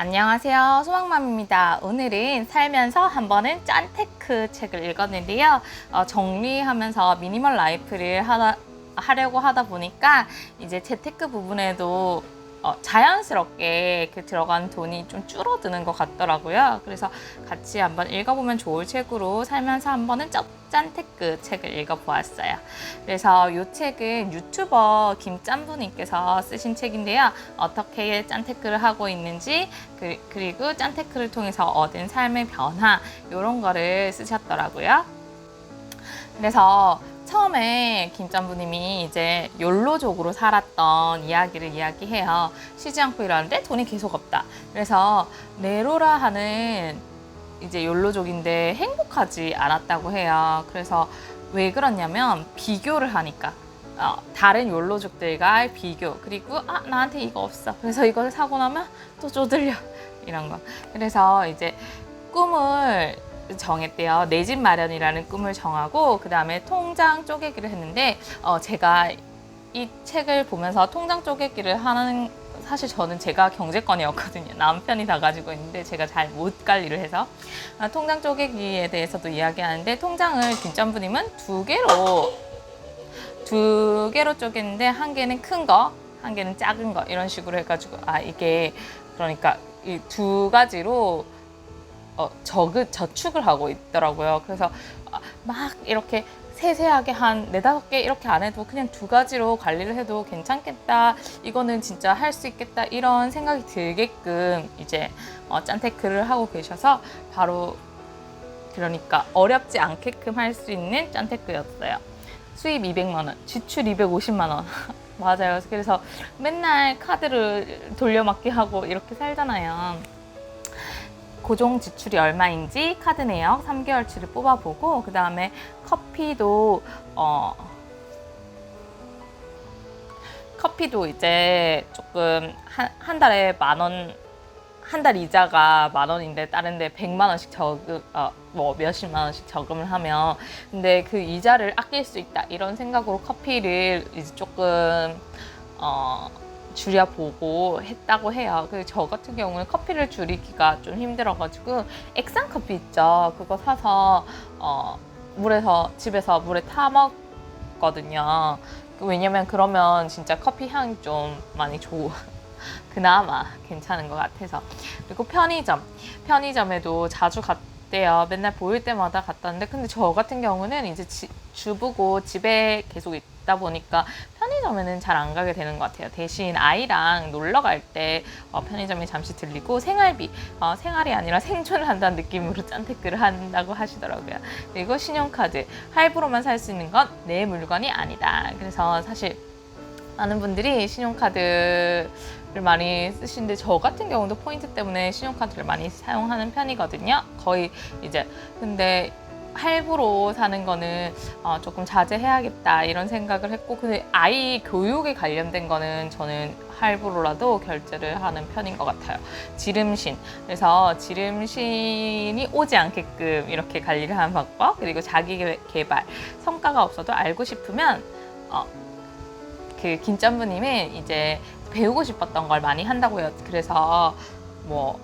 안녕하세요. 소망맘입니다. 오늘은 살면서 한 번은 짠테크 책을 읽었는데요. 어, 정리하면서 미니멀 라이프를 하다, 하려고 하다 보니까 이제 재테크 부분에도 어, 자연스럽게 그 들어간 돈이 좀 줄어드는 것 같더라고요. 그래서 같이 한번 읽어보면 좋을 책으로 살면서 한 번은 짠테크 책을 읽어보았어요. 그래서 이 책은 유튜버 김짠부님께서 쓰신 책인데요. 어떻게 짠테크를 하고 있는지 그, 그리고 짠테크를 통해서 얻은 삶의 변화 이런 거를 쓰셨더라고요. 그래서 처음에 김짠부님이 이제 욜로족으로 살았던 이야기를 이야기해요. 쉬지 않고 일하는데 돈이 계속 없다. 그래서 네로라 하는 이제 욜로족인데 행복하지 않았다고 해요. 그래서 왜 그러냐면 비교를 하니까. 어, 다른 욜로족들과 비교 그리고 아 나한테 이거 없어 그래서 이걸 사고 나면 또 쪼들려 이런 거 그래서 이제 꿈을 정했대요 내 집 마련이라는 꿈을 정하고 그 다음에 통장 쪼개기를 했는데 어, 제가 이 책을 보면서 통장 쪼개기를 하는 사실 저는 제가 경제권이었거든요. 남편이 다 가지고 있는데 제가 잘 못 관리를 해서 아, 통장 쪼개기에 대해서도 이야기하는데 통장을 김점부님은 두 개로 두 개로 쪼갰는데 한 개는 큰 거, 한 개는 작은 거 이런 식으로 해가지고 아 이게 그러니까 이 두 가지로 어, 저그 저축을 하고 있더라고요. 그래서 아, 막 이렇게 세세하게 한 네다섯 개 이렇게 안 해도 그냥 두 가지로 관리를 해도 괜찮겠다. 이거는 진짜 할 수 있겠다. 이런 생각이 들게끔 이제 어, 짠테크를 하고 계셔서 바로 그러니까 어렵지 않게끔 할 수 있는 짠테크였어요. 수입 200만 원, 지출 250만 원. 맞아요. 그래서 맨날 카드를 돌려막기 하고 이렇게 살잖아요. 고정 지출이 얼마인지 카드 내역 3개월치를 뽑아보고 그 다음에 커피도 어 커피도 이제 조금 한, 한 달에 만 원, 한 달 이자가 만 원인데 다른데 백만 원씩 저금, 어, 뭐 몇십만 원씩 저금을 하면 근데 그 이자를 아낄 수 있다 이런 생각으로 커피를 이제 조금 어 줄여보고 했다고 해요. 그저 같은 경우는 커피를 줄이기가 좀 힘들어가지고 액상 커피 있죠. 그거 사서 어, 물에서 집에서 물에 타 먹거든요. 왜냐면 그러면 진짜 커피 향이 좀 많이 좋고 그나마 괜찮은 것 같아서 그리고 편의점 편의점에도 자주 갔대요. 맨날 보일 때마다 갔다는데 근데 저 같은 경우는 이제 지- 주부고 집에 계속 있다 보니까 편의점에는 잘 안 가게 되는 것 같아요. 대신 아이랑 놀러 갈 때 편의점에 잠시 들리고 생활비 어, 생활이 아니라 생존을 한다는 느낌으로 짠테크를 한다고 하시더라고요. 그리고 신용카드 할부로만 살 수 있는 건 내 물건이 아니다. 그래서 사실 많은 분들이 신용카드 를 많이 쓰시는데 저 같은 경우도 포인트 때문에 신용카드를 많이 사용하는 편이거든요. 거의 이제 근데 할부로 사는 거는 어, 조금 자제해야겠다 이런 생각을 했고 근데 아이 교육에 관련된 거는 저는 할부로라도 결제를 하는 편인 것 같아요. 지름신 그래서 지름신이 오지 않게끔 이렇게 관리를 하는 방법 그리고 자기 개발 성과가 없어도 알고 싶으면 어, 그 김점부님은 이제 배우고 싶었던 걸 많이 한다고요. 그래서 뭐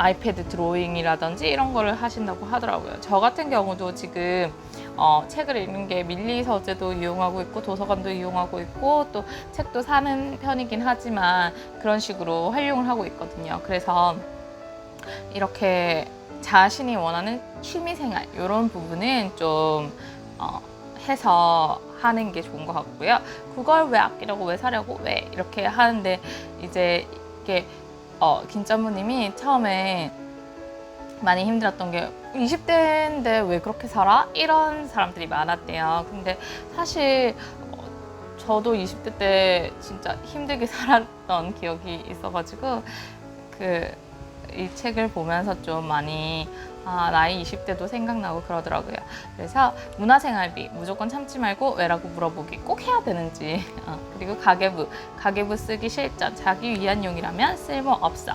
아이패드 드로잉이라든지 이런 거를 하신다고 하더라고요. 저 같은 경우도 지금 어, 책을 읽는 게 밀리 서재도 이용하고 있고 도서관도 이용하고 있고 또 책도 사는 편이긴 하지만 그런 식으로 활용을 하고 있거든요. 그래서 이렇게 자신이 원하는 취미 생활 이런 부분은 좀 어, 해서 하는 게 좋은 것 같고요. 그걸 왜 아끼려고 왜 사려고 왜 이렇게 하는데 이제 이게 어, 김점무님이 처음에 많이 힘들었던 게 20대인데 왜 그렇게 살아? 이런 사람들이 많았대요. 근데 사실 어, 저도 20대 때 진짜 힘들게 살았던 기억이 있어가지고 그 이 책을 보면서 좀 많이 아, 나이 20대도 생각나고 그러더라고요. 그래서 문화생활비 무조건 참지 말고 왜라고 물어보기 꼭 해야 되는지 어, 그리고 가계부 가계부 쓰기 실전 자기 위안용이라면 쓸모 없어.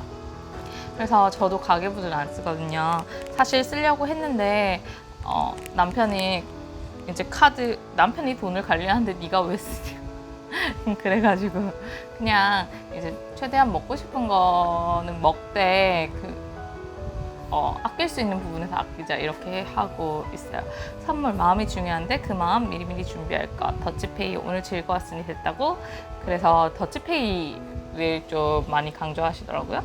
그래서 저도 가계부를 안 쓰거든요. 사실 쓰려고 했는데 어, 남편이 이제 카드 남편이 돈을 관리하는데 네가 왜 쓰냐 그래가지고 그냥 이제 최대한 먹고 싶은 거는 먹되 그 어, 아낄 수 있는 부분에서 아끼자 이렇게 하고 있어요. 선물 마음이 중요한데 그 마음 미리미리 준비할 것. 더치페이 오늘 즐거웠으니 됐다고. 그래서 더치페이를 좀 많이 강조하시더라고요.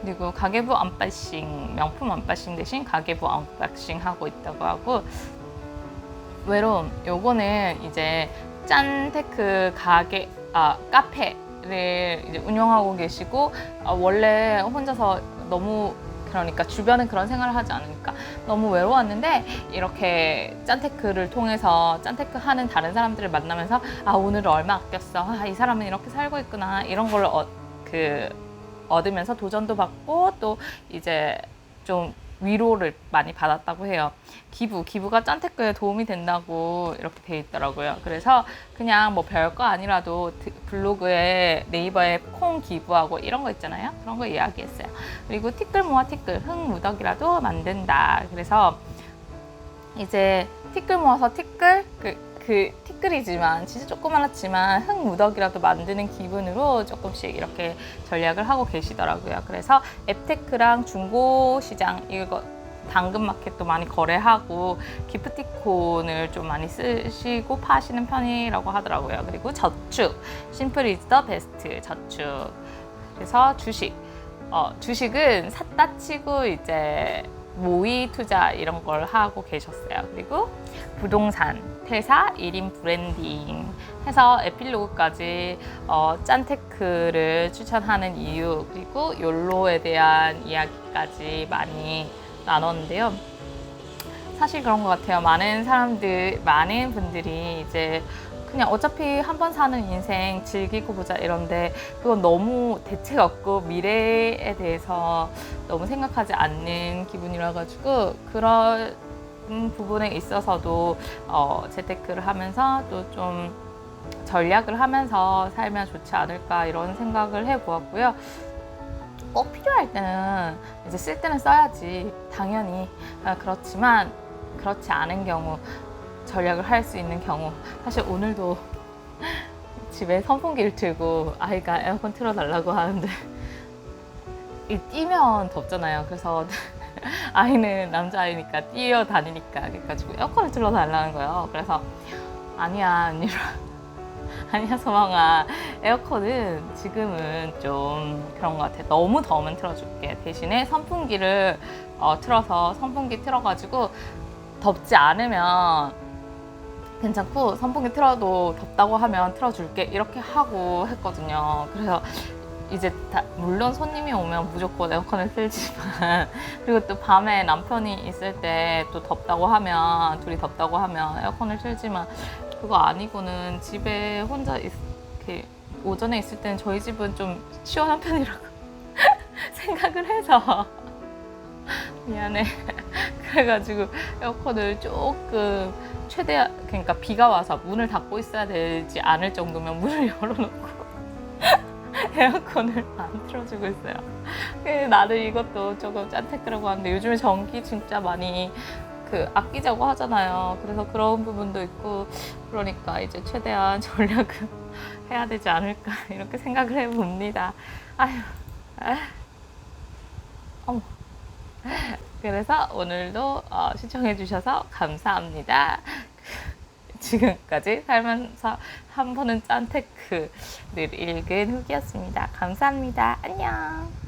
그리고 가계부 언박싱, 명품 언박싱 대신 가계부 언박싱 하고 있다고 하고 외로움 요거는 이제 짠테크 가게 아 카페를 운영하고 계시고 아, 원래 혼자서 너무 그러니까 주변은 그런 생활을 하지 않으니까 너무 외로웠는데 이렇게 짠테크를 통해서 짠테크 하는 다른 사람들을 만나면서 아 오늘은 얼마 아꼈어? 아, 이 사람은 이렇게 살고 있구나. 이런 걸 어, 그 얻으면서 도전도 받고 또 이제 좀 위로를 많이 받았다고 해요. 기부, 기부가 짠테크에 도움이 된다고 이렇게 돼 있더라고요. 그래서 그냥 뭐 별거 아니라도 드- 블로그에 네이버에 콩 기부하고 이런 거 있잖아요. 그런 거 이야기했어요. 그리고 티끌 모아 티끌, 흙 무더기라도 만든다. 그래서 이제 티끌 모아서 티끌 그, 그 티끌이지만 진짜 조그만하지만 흙 무더기라도 만드는 기분으로 조금씩 이렇게 전략을 하고 계시더라고요. 그래서 앱테크랑 중고 시장 이거 당근마켓도 많이 거래하고 기프티콘을 좀 많이 쓰시고 파시는 편이라고 하더라고요. 그리고 저축 심플 이즈 더 베스트 저축 그래서 주식 어, 주식은 샀다 치고 이제 모의 투자 이런 걸 하고 계셨어요. 그리고 부동산, 퇴사, 1인 브랜딩 해서 에필로그까지 어, 짠테크를 추천하는 이유 그리고 욜로에 대한 이야기까지 많이 나눴는데요. 사실 그런 것 같아요. 많은 사람들, 많은 분들이 이제 그냥 어차피 한 번 사는 인생 즐기고 보자 이런데 그건 너무 대책 없고 미래에 대해서 너무 생각하지 않는 기분이라 가지고 그런 부분에 있어서도 어, 재테크를 하면서 또 좀 전략을 하면서 살면 좋지 않을까 이런 생각을 해보았고요. 꼭 필요할 때는 이제 쓸 때는 써야지 당연히 아, 그렇지만 그렇지 않은 경우 전략을 할 수 있는 경우 사실 오늘도 집에 선풍기를 틀고 아이가 에어컨 틀어달라고 하는데 이 뛰면 덥잖아요. 그래서 아이는 남자아이니까 뛰어다니니까 그래가지고 에어컨을 틀어달라는 거예요. 그래서 아니야 언니라 아니야 소망아 에어컨은 지금은 좀 그런 것 같아. 너무 더우면 틀어줄게. 대신에 선풍기를 어, 틀어서 선풍기 틀어가지고 덥지 않으면 괜찮고 선풍기 틀어도 덥다고 하면 틀어줄게 이렇게 하고 했거든요. 그래서 이제 다- 물론 손님이 오면 무조건 에어컨을 틀지만 그리고 또 밤에 남편이 있을 때 또 덥다고 하면 둘이 덥다고 하면 에어컨을 틀지만 그거 아니고는 집에 혼자 있, 이렇게 오전에 있을 때는 저희 집은 좀 시원한 편이라고 생각을 해서 미안해. 그래가지고 에어컨을 조금 최대한 그러니까 비가 와서 문을 닫고 있어야 되지 않을 정도면 문을 열어놓고 에어컨을 안 틀어주고 있어요. 그래서 나는 이것도 조금 짠테크라고 하는데 요즘에 전기 진짜 많이 그 아끼자고 하잖아요. 그래서 그런 부분도 있고 그러니까 이제 최대한 전략을 해야 되지 않을까 이렇게 생각을 해봅니다. 아휴. 아. 어머. 그래서 오늘도 어, 시청해주셔서 감사합니다. 지금까지 살면서 한 번은 짠테크를 읽은 후기였습니다. 감사합니다. 안녕.